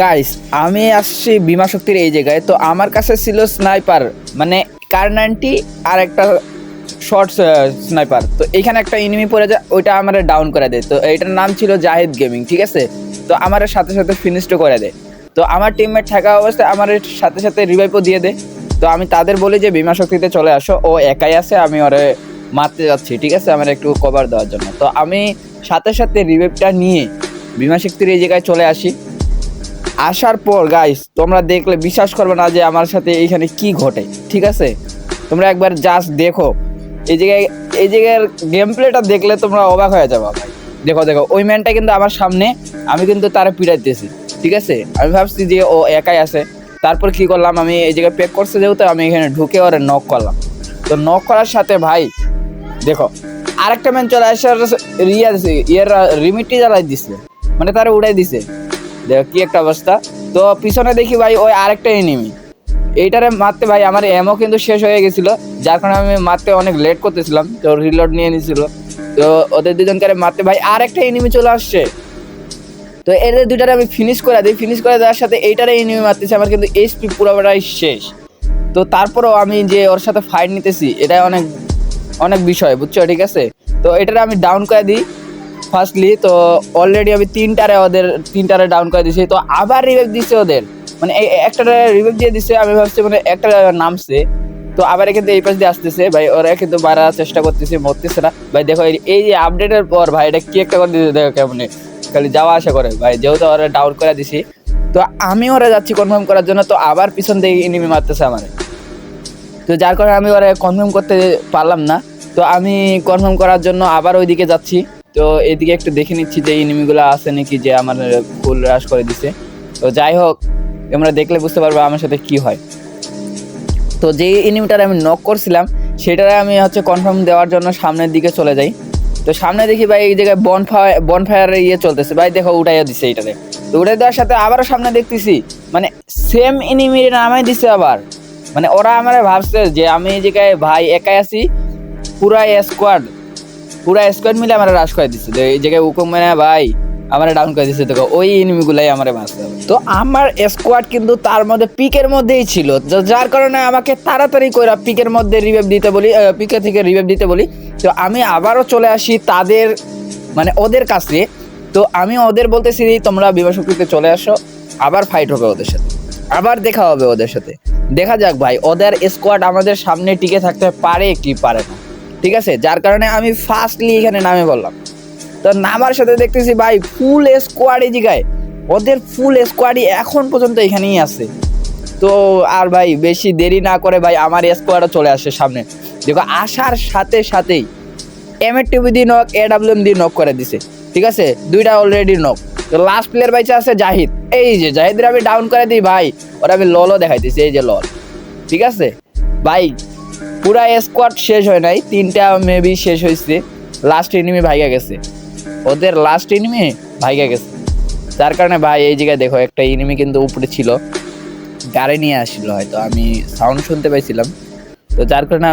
Guys আমি আসছি বিমা শক্তির এই জায়গায়। তো আমার কাছে ছিল স্নাইপার মানে কার নাইনটি আর একটা শর্ট স্নাইপার। তো এখানে একটা এনিমি পড়ে যায়, ওইটা আমার ডাউন করে দেয়। তো এইটার নাম ছিল জাহিদ গেমিং ঠিক আছে? তো আমার সাথে সাথে ফিনিশও করে দেয়। তো আমার টিমমেট থাকা অবস্থায় আমার সাথে সাথে রিভাইভও দিয়ে দেয়। তো আমি তাদের বলি যে, বিমা শক্তিতে চলে আসো। ও একাই আছে, আমি ওরে মারতে যাচ্ছি, ঠিক আছে? আমার একটু কভার দেওয়ার জন্য। তো আমি সাথে সাথে রিভাইভটা নিয়ে বিমা শক্তির এই জায়গায় চলে আসি। আসার পর গাইস তোমরা দেখলে, বিশ্বাস করবে না যে আমার সাথে এইখানে কি ঘটে, ঠিক আছে? তোমরা একবার জাস্ট দেখো। এই জায়গায়, এই জায়গার গেম প্লেটা দেখলে তোমরা অবাক হয়ে যাবে দেখো দেখো, ওই ম্যানটা কিন্তু আমার সামনে, আমি কিন্তু তারা পিড়াইতেছি ঠিক আছে? আমি ভাবছি যে ও একাই আছে। তারপর কি করলাম, আমি এই জায়গায় পেক করছে যেহেতু, আমি এখানে ঢুকে ওরে নক করলাম। তো নক করার সাথে, ভাই, দেখো, আরেকটা ম্যান চলে আসার আর ইয়া ইয়ার, রিমিটটি জ্বালাই দিছে মানে তারা উড়াই দিছে। দেখো, কি একটা অবস্থা। তো পিছনে দেখি ভাই, ওই আরেকটা এনিমি এইটারে মারতে ভাই, আমার এমও কিন্তু শেষ হয়ে গেছিল। যার কারণে আমি মারতে অনেক লেট করতেছিলাম, তো রিলোড নিয়ে নিছিল। তো ওদের দুজনকে মারতে ভাই, আরেকটা এনিমি চলে আসছে। তো এদের দুইটারে আমি ফিনিশ করে দিই। ফিনিশ করে দেওয়ার সাথে এইটারে এনিমি মারতেছি, আমার কিন্তু এইচপি পুরোটাই শেষ। তো তারপরেও আমি যে ওর সাথে ফাইট নিতেছি এটা অনেক অনেক বিষয়, বুঝছ? ঠিক আছে? তো এটারে আমি ডাউন করে দিই। ফার্স্টলি তো অলরেডি আমি তিনটারে ওদের, তিনটারে ডাউন করে দিয়েছি তো আবার রিভাইভ দিচ্ছে ওদের। মানে এই একটা রিভাইভ দিয়ে দিচ্ছে আমি ভাবছি মানে একটা নামছে। তো আবার কিন্তু এই পাশ দিয়ে আসতেছে। ভাই, ওরা কিন্তু মারার চেষ্টা করতেছে, মরতেছে না। ভাই, দেখো, এই যে আপডেটের পর, ভাই, এটা কি একটা করে দিতে দেখো কেমন। খালি যাওয়া আসা করে, ভাই, যেহেতু ওরা ডাউন করে দিছি। তো আমি ওরা যাচ্ছি কনফার্ম করার জন্য, তো আবার পিছন থেকে ইনিমি মারতেছে আমার। তো যার কারণে আমি ওরা কনফার্ম করতে পারলাম না। তো আমি কনফার্ম করার জন্য আবার ওইদিকে যাচ্ছি। তো এদিকে একটু দেখে নিচ্ছি যে এনিমিগুলো আছে নাকি যে আমার ফুল হ্রাস করে দিছে। তো যাই হোক, তোমরা দেখলে বুঝতে পারবে আমার সাথে কি হয়। তো যে এনিমিটার আমি নক করছিলাম, সেটারে আমি হচ্ছে কনফার্ম দেওয়ার জন্য সামনের দিকে চলে যাই। তো সামনে দেখি ভাই এই জায়গায় বন ফায়ার বন ফায়ারের ইয়ে চলতেছে। ভাই দেখো উঠাইয়া দিছে এইটারে। তো উঠাই দেওয়ার সাথে আবারও সামনে দেখতেছি মানে সেম এনিমির নামাই দিছে আবার। মানে ওরা আমার ভাবছে যে আমি এই জায়গায় ভাই একাই আছি পুরা স্কোয়াড পুরা স্কোয়াড মিলে আমার হ্রাস করে দিচ্ছে এই জায়গায় হুকুম মানে ভাই, আমার ডাউন করে দিচ্ছে তোকে ওই এনিমিগুলাই আমার বাঁচতে হবে। তো আমার স্কোয়াড কিন্তু তার মধ্যে পিকের মধ্যেই ছিল। যার কারণে আমাকে তাড়াতাড়ি করে পিকের মধ্যে রিভাইভ দিতে বলি পিকে থেকে রিভাইভ দিতে বলি। তো আমি আবারও চলে আসি তাদের মানে ওদের কাছে তো আমি ওদের বলতেছি, তোমরা বিমাশক্তিতে চলে আসো, আবার ফাইট হবে ওদের সাথে। আবার দেখা হবে ওদের সাথে। দেখা যাক ভাই, ওদের স্কোয়াড আমাদের সামনে টিকে থাকতে পারে কি পারে না। ঠিক আছে? যার কারণে আমি ফার্স্টলি এখানে নামে বললাম তো নামার সাথে দেখতেছি ভাই ফুল স্কোয়াড জিগায় ওদের ফুল স্কোয়াডই এখন পর্যন্ত এখানেই আছে। তো আর ভাই বেশি দেরি না করে ভাই আমার স্কোয়াডও চলে আসে সামনে। দেখো, আসার সাথে সাথেই এম এর টিভি দিয়ে নক এ ডাব্লিউ এম দিয়ে নক করে দিছে। ঠিক আছে? দুইটা অলরেডি নক তো লাস্ট প্লেয়ার বাইচে আছে জাহিদ। এই যে জাহিদের আমি ডাউন করে দিই ভাই। ওরা আমি ললও দেখাইতেছি, এই যে লল ঠিক আছে? ভাই পুরা স্কোয়াড শেষ হয় নাই, তিনটা মেবি শেষ হয়েছে লাস্ট এনিমি ভাইগা গেছে। ওদের লাস্ট এনিমি ভাইগা গেছে। যার কারণে ভাই, এই জায়গায় দেখো, একটা এনিমি কিন্তু উপরে ছিল। গাড়ি নিয়ে আসছিল হয়তো, আমি সাউন্ড শুনতে পাইছিলাম। তো যার কারণে আমি